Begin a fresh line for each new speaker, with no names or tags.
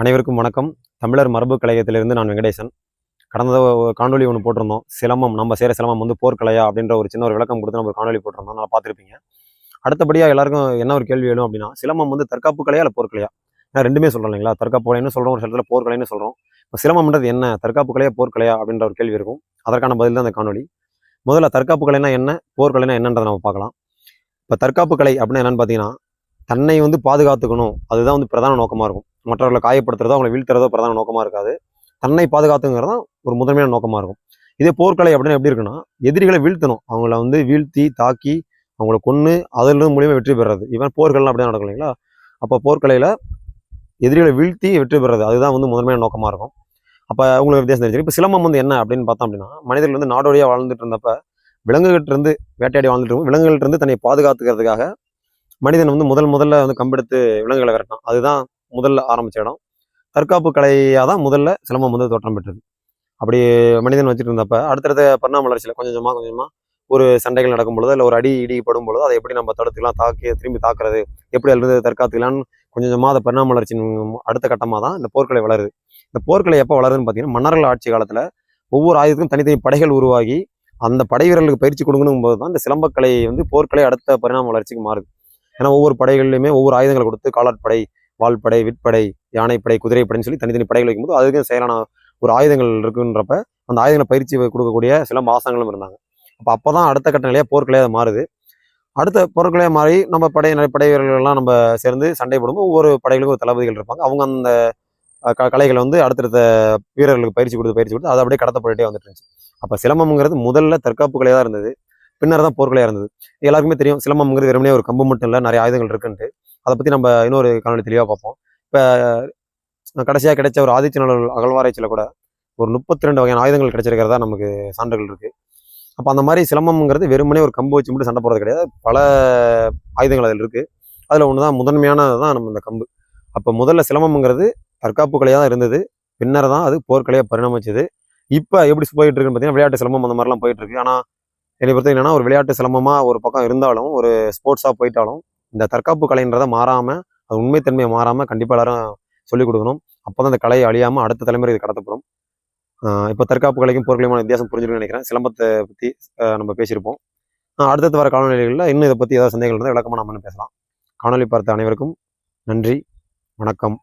அனைவருக்கும் வணக்கம். தமிழர் மரபு கழகத்திலிருந்து நான் வெங்கடேசன். கடந்த காணொலி ஒன்று போட்டிருந்தோம். சிலம்பம் நம்ம சேர சிலம்பம் வந்து போர்க்கலையா அப்படின்ற ஒரு சின்ன ஒரு விளக்கம் கொடுத்து நம்ம ஒரு காணொலி போட்டிருந்தோம். நல்லா பார்த்துருப்பீங்க. அடுத்தபடியாக எல்லாருக்கும் என்ன ஒரு கேள்வி வேணும் அப்படின்னா சிலம்பம் வந்து தற்காப்பு கலையா இல்லை போர்க்கலையா? ஏன்னா ரெண்டுமே சொல்கிறோம் இல்லைங்களா? தற்காப்பு கலைன்னு சொல்கிறோம் ஒரு சிலத்தில் போர்க்கலைன்னு சொல்கிறோம் இப்போ சிலம்பம்ன்றது என்ன? தற்காப்பு கலையா போர்க்கலையா அப்படின்ற ஒரு கேள்வி இருக்கும். அதற்கான பதில் தான் அந்த காணொலி முதல்ல தற்காப்பு கலைனா என்ன? போர்க்கலைனா என்னன்றதை நம்ம பார்க்கலாம். இப்போ தற்காப்பு கலை அப்படின்னு என்னென்னு பார்த்தீங்கன்னா தன்னை வந்து பாதுகாத்துக்கணும். அதுதான் வந்து பிரதான நோக்கமாக இருக்கும். மற்றவர்களை காயப்படுத்துறதோ அவங்களை வீழ்த்துறதோ பிரதான நோக்கமாக இருக்காது. தன்னை பாதுகாத்துங்கிறது தான் ஒரு முதன்மையான நோக்கமாக இருக்கும். இதே போர்க்கலை அப்படின்னு எப்படி இருக்குன்னா எதிரிகளை வீழ்த்தணும். அவங்கள வந்து வீழ்த்தி தாக்கி அவங்கள கொன்று அதிலிருந்து மூலியமாக வெற்றி பெறுறது. இவன் போர்கள்லாம் அப்படின்னு நடக்கும் இல்லைங்களா? அப்போ போர்க்கலையில் எதிரிகளை வீழ்த்தி வெற்றி பெறுறது. அதுதான் வந்து முதன்மையான நோக்கமாக இருக்கும். அப்போ உங்களுக்கு வித்தியாசம் தெரிஞ்சு இப்போ சிலம்பம் வந்து என்ன அப்படின்னு பார்த்தோம் அப்படின்னா மனிதர்கள் வந்து நாடோடியாக வாழ்ந்துட்டு இருந்தப்ப விலங்குகிட்ட இருந்து வேட்டையாடி வாழ்ந்துட்டு இருக்கும். விலங்குகள்ட்ட இருந்து தன்னை பாதுகாத்துக்கிறதுக்காக மனிதன் வந்து முதல் முதல்ல வந்து கம்பெடுத்து விலங்குகளை விரட்டான் அதுதான் முதல்ல ஆரம்பிச்ச இடம். தற்காப்பு கலையாக தான் முதல்ல சிலம்பம் வந்து தோற்றம் பெற்றது. அப்படி மனிதன் வச்சுட்டு இருந்தப்ப அடுத்தடுத்த பரிணாம வளர்ச்சியில் கொஞ்சம் கொஞ்சமாக கொஞ்சமாக ஒரு சண்டைகள் நடக்கும் பொழுது இல்லை ஒரு அடி இடி படும் பொழுது அதை எப்படி நம்ம தடுத்துக்கலாம் தாக்கி திரும்பி தாக்குறது எப்படி அதிலிருந்து தற்காத்துக்கலாம்னு கொஞ்சம் கொஞ்சமாக அதை பரிணாம வளர்ச்சியின் அடுத்த கட்டமாக தான் இந்த போர்க்கலை வளருது. இந்த போர்க்கலை எப்போ வளருதுன்னு பார்த்தீங்கன்னா மன்னர்கள் ஆட்சி காலத்தில் ஒவ்வொரு ஆயுதத்துக்கும் தனித்தனி படைகள் உருவாகி அந்த படை வீரர்களுக்கு பயிற்சி கொடுக்கணும் போது தான் இந்த சிலம்பக்கலை வந்து போர்க்கலை அடுத்த பரிணாம வளர்ச்சிக்கு மாறுது. ஏன்னா ஒவ்வொரு படைகள்லையுமே ஒவ்வொரு ஆயுதங்களை கொடுத்து காலாட்படை வால்படை விற்படை யானைப்படை குதிரைப்படைன்னு சொல்லி தனித்தனி படைகள் வைக்கும்போது அதுக்கும் செயலான ஒரு ஆயுதங்கள் இருக்குன்றப்ப அந்த ஆயுதங்களை பயிற்சி கொடுக்கக்கூடிய சில மாசங்களும் இருந்தாங்க. அப்போ அப்போ தான் அடுத்த கட்ட நிலையாக போர்க்கலையாக மாறுது. அடுத்த போர்க்கலையாக மாறி நம்ம படை படை வீரர்கள்லாம் நம்ம சேர்ந்து சண்டை போடும்போது ஒவ்வொரு படைகளுக்கும் ஒரு தளபதிகள் இருப்பாங்க. அவங்க அந்த க கலைகளை வந்து அடுத்தடுத்த வீரர்களுக்கு பயிற்சி கொடுத்து பயிற்சி கொடுத்து அதை அப்படியே கடத்தப்பட்டுட்டே வந்துட்டு இருந்துச்சு. அப்போ சிலம்பம்ங்கிறது முதல்ல தற்காப்பு கலையாக தான் இருந்தது. பின்னர் தான் போர்க்கலையாக இருந்தது. எல்லாருக்குமே தெரியும். சிலம்பம்ங்கிறது வெறுமனே ஒரு கம்பு மட்டும் இல்லை. நிறைய ஆயுதங்கள் இருக்குன்ட்டு. அதை பற்றி நம்ம இன்னொரு காணொலி தெளிவாக பார்ப்போம். இப்போ கடைசியாக கிடைச்ச ஒரு ஆதிச்சநல்லூர் அகழ்வாராய்ச்சியில் கூட ஒரு முப்பத்தி ரெண்டு வகையான ஆயுதங்கள் கிடைச்சிருக்கிறதா நமக்கு சான்றுகள் இருக்குது அப்போ அந்த மாதிரி சிலம்பம்ங்கிறது வெறுமனே ஒரு கம்பு வச்சு மட்டும் சண்டை போடுறது கிடையாது. பல ஆயுதங்கள் அதில் இருக்குது அதில் ஒன்று தான் முதன்மையானது தான் நம்ம இந்த கம்பு. அப்போ முதல்ல சிலம்பம்ங்கிறது தற்காப்பு கலையாக தான் இருந்தது. பின்னர் தான் அது போர்க்கலையாக பரிணமிச்சது. இப்போ எப்படி போயிட்டு இருக்குன்னு பார்த்தீங்கன்னா விளையாட்டு சிலம்பம் அந்த மாதிரிலாம் போயிட்டு இருக்கு. ஆனால் என்னை பொறுத்த என்னன்னா ஒரு விளையாட்டு சிலம்பமாக ஒரு பக்கம் இருந்தாலும் ஒரு ஸ்போர்ட்ஸாக போயிட்டாலும் இந்த தற்காப்பு கலைன்றதை மாறாமல் அது உண்மைத்தன்மையை மாறாமல் கண்டிப்பாக எல்லாரும் சொல்லிக் கொடுக்கணும். அப்போ தான் அந்த கலை அழியாமல் அடுத்த தலைமுறை இது கடத்தப்படும். இப்போ தற்காப்பு கலைக்கும் போர்க்கலையுமான வித்தியாசம் புரிஞ்சுக்கணும்னு நினைக்கிறேன். சிலம்பத்தை பற்றி நம்ம பேசியிருப்போம். அடுத்தடுத்து வர காலநிலைகளில் இன்னும் இதை பற்றி ஏதாவது சந்தேகங்கள் இருந்தால் விளக்கமாக நம்ம பேசலாம். காணொலி பார்த்த அனைவருக்கும் நன்றி வணக்கம்.